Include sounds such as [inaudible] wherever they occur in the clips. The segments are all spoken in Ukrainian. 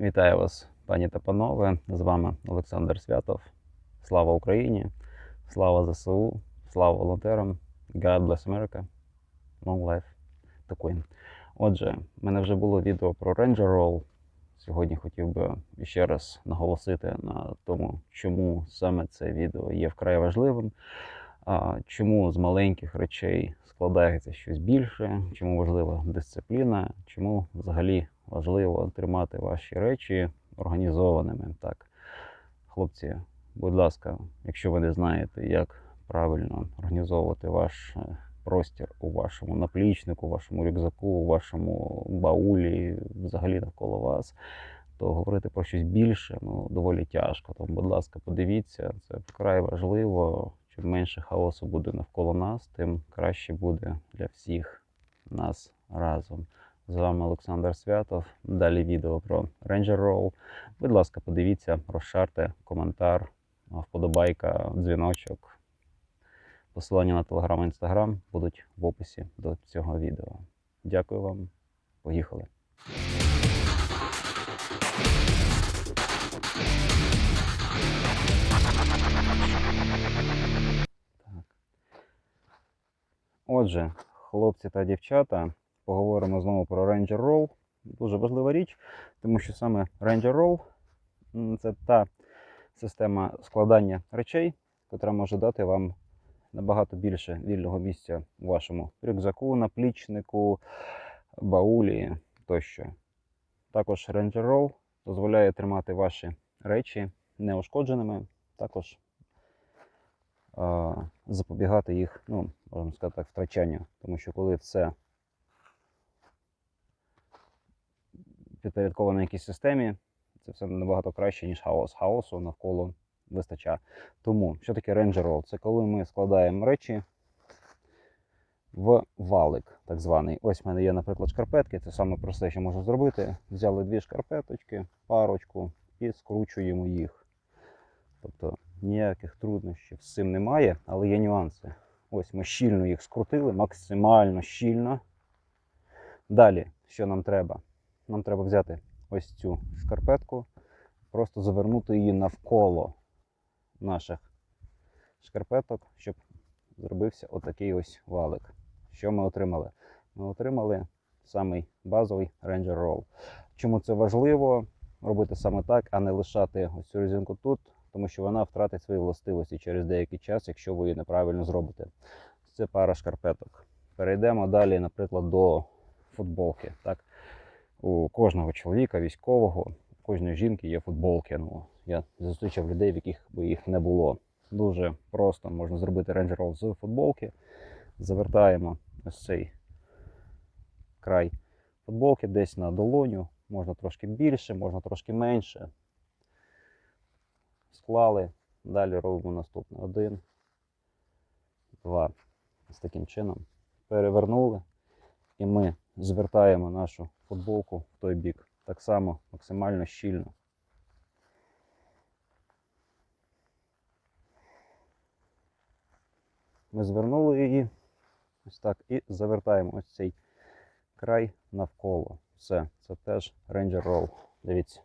Вітаю вас, пані та панове. З вами Олександр Святов. Слава Україні! Слава ЗСУ! Слава волонтерам! God bless America! Long life the Queen. Отже, в мене вже було відео про Ranger Roll. Сьогодні хотів би ще раз наголосити на тому, чому саме це відео є вкрай важливим. Чому з маленьких речей складається щось більше, чому важлива дисципліна, чому взагалі важливо тримати ваші речі організованими. Так, хлопці, будь ласка, якщо ви не знаєте, як правильно організовувати ваш е, простір у вашому наплічнику, у вашому рюкзаку, у вашому баулі, взагалі навколо вас, то говорити про щось більше ну, доволі тяжко. Тому, будь ласка, подивіться, це вкрай важливо. Чим менше хаосу буде навколо нас, тим краще буде для всіх нас разом. З вами Олександр Святов. Далі відео про Ranger Roll. Будь ласка, подивіться, розшарте коментар, вподобайка, дзвіночок. Посилання на телеграм і інстаграм будуть в описі до цього відео. Дякую вам. Поїхали. Отже, хлопці та дівчата, поговоримо знову про Ranger Roll. Дуже важлива річ, тому що саме Ranger Roll це та система складання речей, яка може дати вам набагато більше вільного місця у вашому рюкзаку, наплічнику, баулі тощо. Також Ranger Roll дозволяє тримати ваші речі неушкодженими, також е, запобігати їх, ну, можемо сказати так, втрачанню. Тому що коли все підпорядковано якійсь системі, це все набагато краще, ніж хаос. Хаосу навколо вистачає. Тому, що таке Ranger? Це коли ми складаємо речі в валик, так званий. Ось в мене є, наприклад, шкарпетки. Це саме просте, що можна зробити. Взяли дві шкарпеточки, парочку і скручуємо їх. Тобто ніяких труднощів з цим немає, але є нюанси. Ось ми щільно їх скрутили, максимально щільно. Далі, що нам треба? Нам треба взяти ось цю шкарпетку, просто завернути її навколо наших шкарпеток, щоб зробився отакий ось валик. Що ми отримали? Ми отримали самий базовий Ranger Roll. Чому це важливо робити саме так, а не лишати ось цю резинку тут, тому що вона втратить свої властивості через деякий час, якщо ви її неправильно зробите. Це пара шкарпеток. Перейдемо далі, наприклад, до футболки. Так? У кожного чоловіка, військового, у кожної жінки є футболки. Ну, я зустрічав людей, в яких би їх не було. Дуже просто можна зробити Roll з футболки. Завертаємо ось цей край футболки десь на долоню. Можна трошки більше, можна трошки менше. Склали. Далі робимо наступне. Один, два. З таким чином. Перевернули. І ми звертаємо нашу футболку в той бік. Так само максимально щільно. Ми звернули її ось так і завертаємо ось цей край навколо. Все, це теж Ranger Roll. Дивіться.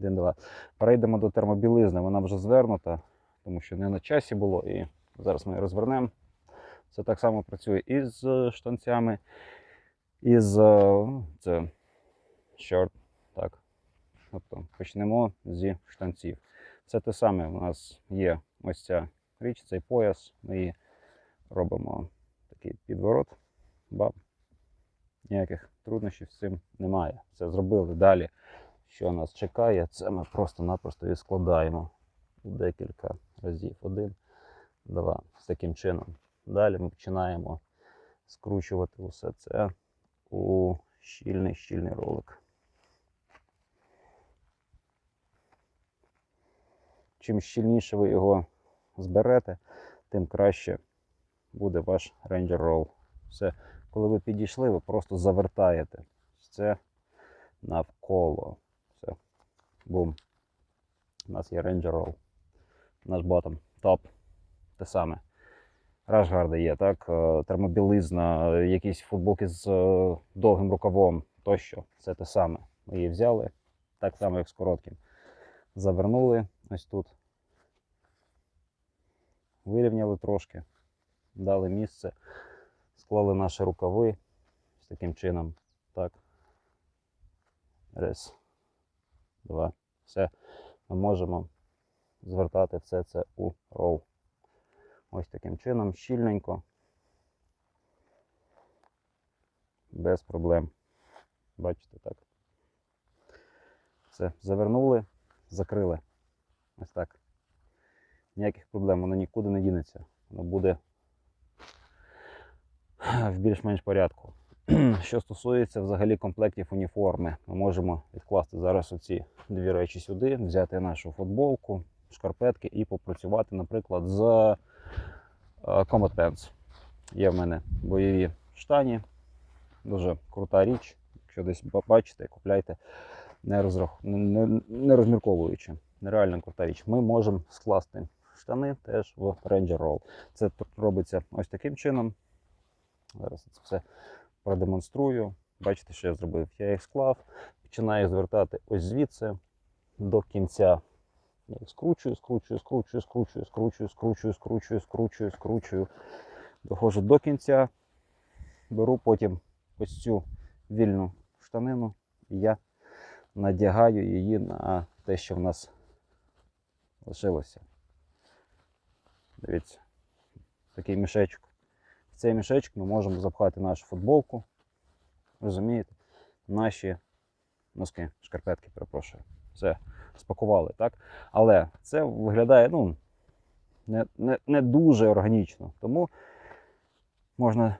Один, два. Перейдемо до термобілизни. Вона вже звернута, тому що не на часі було. І зараз ми її розвернемо. Це так само працює і з штанцями, і з ну, це шорт. Так. Тобто почнемо зі штанців. Це те саме. У нас є ось ця річ, цей пояс. Ми її робимо такий підворот. Баб. Ніяких труднощів з цим немає. Це зробили далі. Що нас чекає, це ми просто-напросто складаємо декілька разів. Один, два. З таким чином. Далі ми починаємо скручувати усе це у щільний щільний ролик. Чим щільніше ви його зберете, тим краще буде ваш Ranger Roll. Все, коли ви підійшли, ви просто завертаєте це навколо. Все. Бум. У нас є Ranger Roll. Наш ботом. Топ. Те саме. Рашгарди є, так? е, Термобілизна, е, якісь футболки з е, довгим рукавом тощо. Це те саме. Ми її взяли, так само, як з коротким. Завернули ось тут. Вирівняли трошки, дали місце, склали наші рукави з таким чином. Так. Раз, два. Все. Ми можемо звертати все це у рол. Ось таким чином, щільненько. Без проблем. Бачите, так. Все, завернули, закрили. Ось так. Ніяких проблем, воно нікуди не дінеться. Воно буде в більш-менш порядку. [clears throat] Що стосується взагалі комплектів уніформи, ми можемо відкласти зараз оці дві речі сюди, взяти нашу футболку, шкарпетки і попрацювати, наприклад, з Combat Pants. Є в мене бойові штані, дуже крута річ. Якщо десь ба- бачите, купляйте, не, розрах... не, не розмірковуючи. Нереально крута річ. Ми можемо скласти штани теж в Ranger Roll. Це робиться ось таким чином. Зараз це все продемонструю. Бачите, що я зробив? Я їх склав, починаю звертати ось звідси до кінця. Я їх скручую, скручую, скручую, скручую, скручую, скручую, скручую, скручую, скручую. Доходжу до кінця. Беру потім ось цю вільну штанину і я надягаю її на те, що в нас лишилося. Дивіться, такий мішечок. В цей мішечок ми можемо запхати нашу футболку. Розумієте? Наші носки, шкарпетки, перепрошую. Все, спакували, так? Але це виглядає ну, не, не, не дуже органічно. Тому можна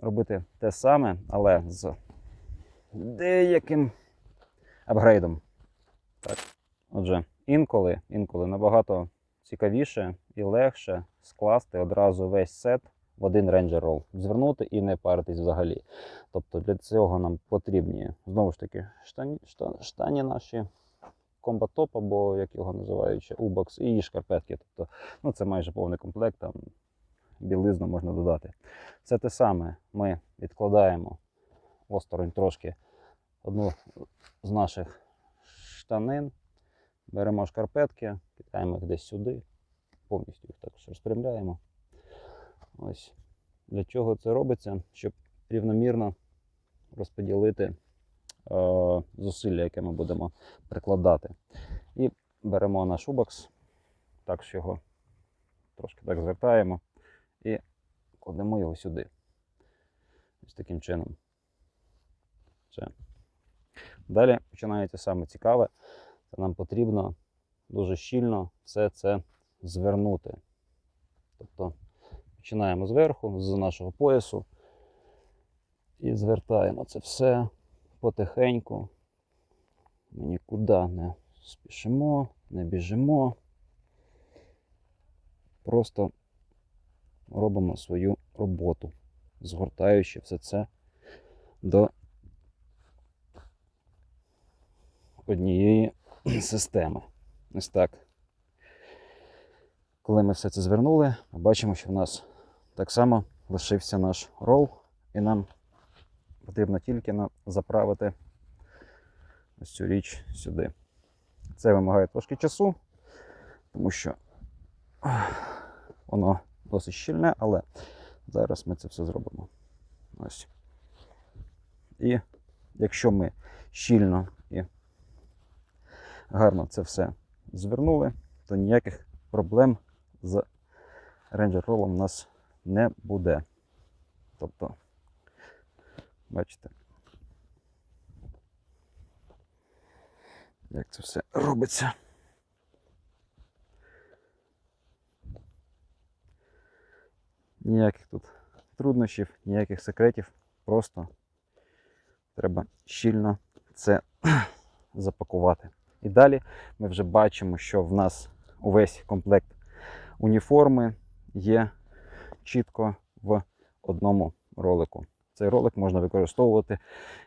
робити те саме, але з деяким апгрейдом. Так. Отже, інколи, інколи набагато цікавіше і легше скласти одразу весь сет в один Ranger Roll, звернути і не паритись взагалі. Тобто для цього нам потрібні знову ж таки штані, штані наші, комбатоп, або як його називають, ще, убокс, і шкарпетки. Тобто, ну, це майже повний комплект, там білизну можна додати. Це те саме ми відкладаємо осторонь трошки одну з наших штанин, беремо шкарпетки, кидаємо їх десь сюди, повністю їх також розпрямляємо. Ось. Для чого це робиться? Щоб рівномірно розподілити зусилля, яке ми будемо прикладати. І беремо наш убокс, також його трошки так звертаємо і кладемо його сюди. Ось таким чином. Все. Далі починається саме цікаве. Це нам потрібно дуже щільно все це звернути. Тобто починаємо зверху, з нашого поясу. І звертаємо це все потихеньку. Ми нікуди не спішимо, не біжимо. Просто робимо свою роботу, згортаючи все це до однієї системи. Ось так. Коли ми все це звернули, ми бачимо, що в нас так само лишився наш рол, і нам потрібно тільки на- заправити ось цю річ сюди. Це вимагає трошки часу, тому що воно досить щільне, але зараз ми це все зробимо. Ось. І якщо ми щільно і гарно це все звернули, то ніяких проблем з Ranger Roll у нас не буде. Тобто, бачите, як це все робиться. Ніяких тут труднощів, ніяких секретів. Просто треба щільно це [clears throat] запакувати. І далі ми вже бачимо, що в нас увесь комплект уніформи є чітко в одному ролику. Цей ролик можна використовувати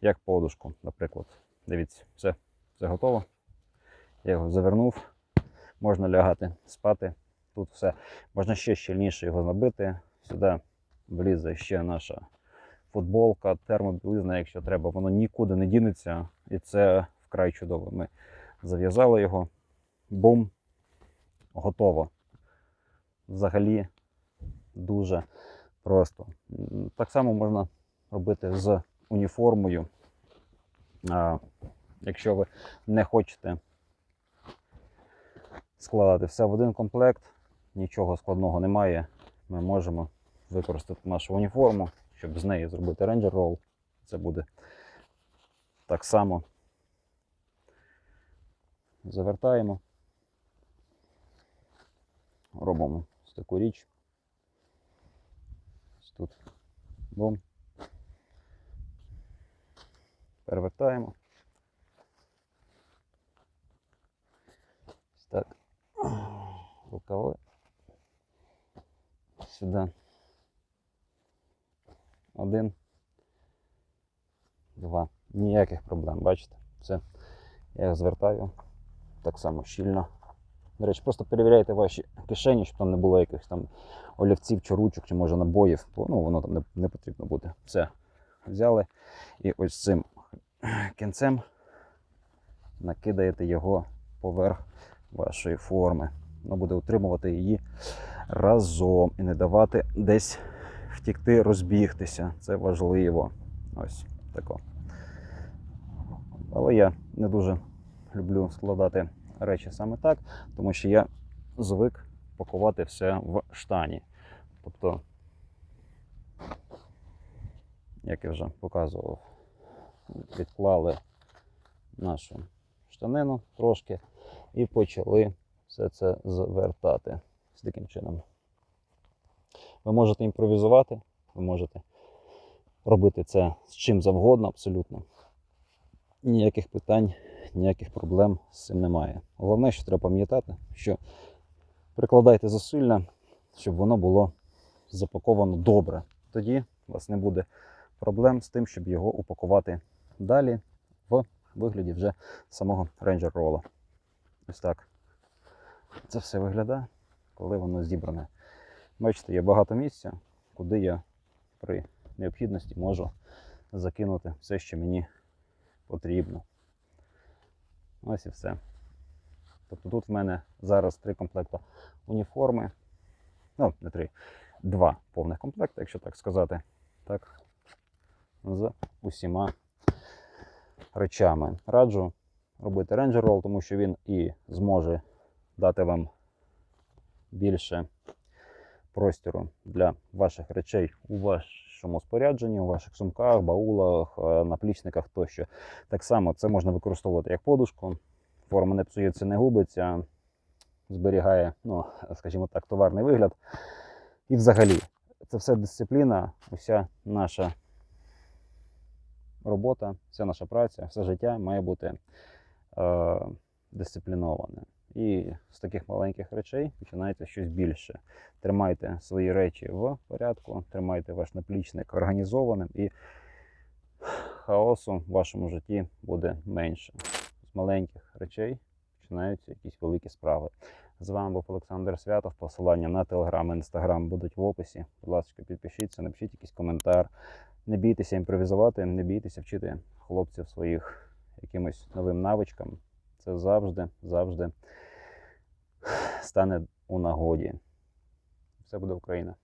як подушку, наприклад. Дивіться, все, все готово. Я його завернув. Можна лягати спати. Тут все. Можна ще щільніше його набити. Сюди влізе ще наша футболка, термобілизна, якщо треба. Воно нікуди не дінеться. І це вкрай чудово. Ми зав'язали його. Бум. Готово. Взагалі дуже просто. Так само можна робити з уніформою. Якщо ви не хочете складати все в один комплект, нічого складного немає. Ми можемо використати нашу уніформу, щоб з неї зробити Ranger Roll. Це буде так само. Завертаємо. Робимо ось таку річ. Ось тут. Бум. Перевертаємо. Ось так. Рукави. Сюди. Один. Два. Ніяких проблем, бачите? Все. Я їх звертаю так само щільно. До речі, просто перевіряйте ваші кишені, щоб там не було якихось там олівців чи ручок, чи може набоїв, бо ну, воно там не, не потрібно буде. Все. Взяли і ось цим кінцем накидаєте його поверх вашої форми. Воно буде утримувати її разом і не давати десь втікти, розбігтися. Це важливо. Ось тако. Але я не дуже люблю складати речі саме так, тому що я звик пакувати все в штані. Тобто, як я вже показував, відклали нашу штанину трошки і почали все це звертати з таким чином. Ви можете імпровізувати, ви можете робити це з чим завгодно абсолютно. Ніяких питань, ніяких проблем з цим немає. Головне, що треба пам'ятати, що прикладайте зусилля, щоб воно було запаковано добре. Тоді у вас не буде проблем з тим, щоб його упакувати далі в вигляді вже самого Ranger Roll. Ось так. Це все виглядає, коли воно зібране. Бачите, є багато місця, куди я при необхідності можу закинути все, що мені потрібно. Ось і все. Тобто тут в мене зараз три комплекти уніформи. Ну, не три, два повних комплекти, якщо так сказати. Так, з усіма речами. Раджу робити Ranger Roll, тому що він і зможе дати вам більше простору для ваших речей у вашому спорядженні, у ваших сумках, баулах, е, наплічниках тощо. Так само це можна використовувати як подушку. Форма не псується, не губиться, зберігає, ну, скажімо так, товарний вигляд. І взагалі, це все дисципліна, уся наша робота, вся наша праця, все життя має бути е, дисципліноване. І з таких маленьких речей починається щось більше. Тримайте свої речі в порядку, тримайте ваш наплічник організованим, і хаосу в вашому житті буде менше. З маленьких речей починаються якісь великі справи. З вами був Олександр Святов. Посилання на телеграм і інстаграм будуть в описі. Будь ласка, підпишіться, напишіть якийсь коментар. Не бійтеся імпровізувати, не бійтеся вчити хлопців своїх якимось новим навичкам. Це завжди, завжди стане у нагоді. Все буде Україна.